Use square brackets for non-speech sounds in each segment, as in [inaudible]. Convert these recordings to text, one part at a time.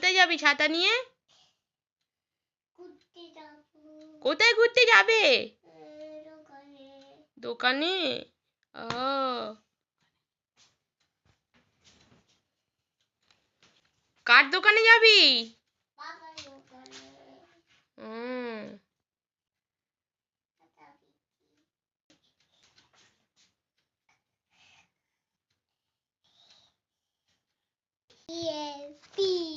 কোথায় যাবি ছাতা নিয়ে ঘুরতে যাবো কোথায় ঘুরতে যাবে এ, দোকানে দোকানে ও কার দোকানে যাবি বাবার দোকানে হুম যাবি Yes, beat, shoot,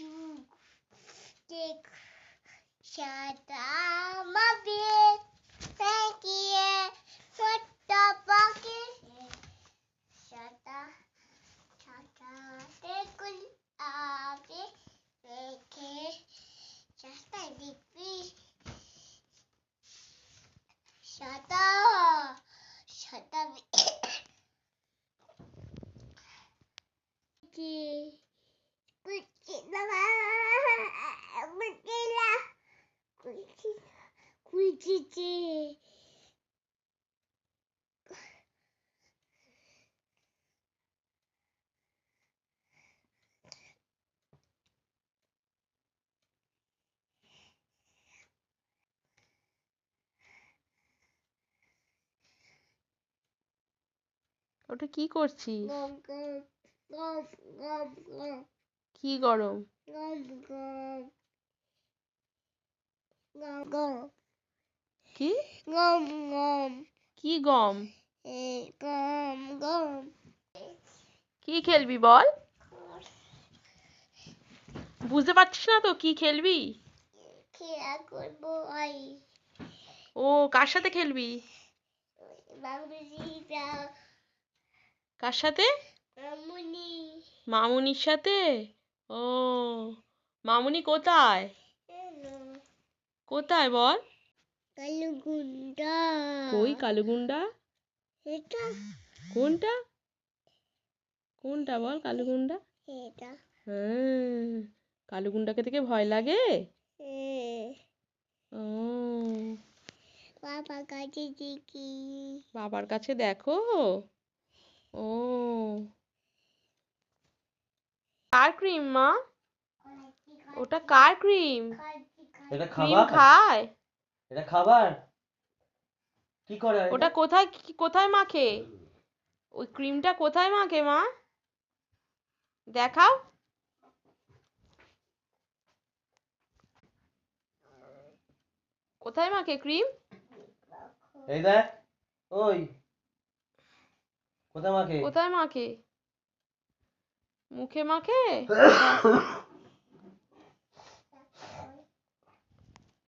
Stick, shut up, my beat, thank you, what the bucket, shut up, shut up, take up, take it, just the fish, shut up, shut up. ওটা কি করছিস কি গরম? কি? gom gom. কি গম? gom gom. কি খেলবি বল? বুঝতে পারছিস না তো কি খেলবি? খেলা করব আই ও কার সাথে খেলবি? কার সাথে? মামুনি। মামুনির সাথে? ও মামুনি কোথায়? কোথায় বল? কালু গুন্ডা কই কালুগুন্ডা? এটা। কোনটা? কোনটা বল কালুগুন্ডা? এটা। হ্যাঁ কালুগুন্ডাকে থেকে ভয় লাগে? এ, ও। বাবা কাছে দেখি। বাবার কাছে দেখো? ও। কার ক্রিম মা? ওটা কার ক্রিম এটা খাবার? খায়। এটা খাবার? কি করে ওটা কোথায় কোথায় মাখে? ওই ক্রিমটা কোথায় মাখে মা? দেখাও। কোথায় মাখে ক্রিম এই দেখ ওই। কোথায় মাকে কোথায় মাখে? মুখে মাখে? [coughs]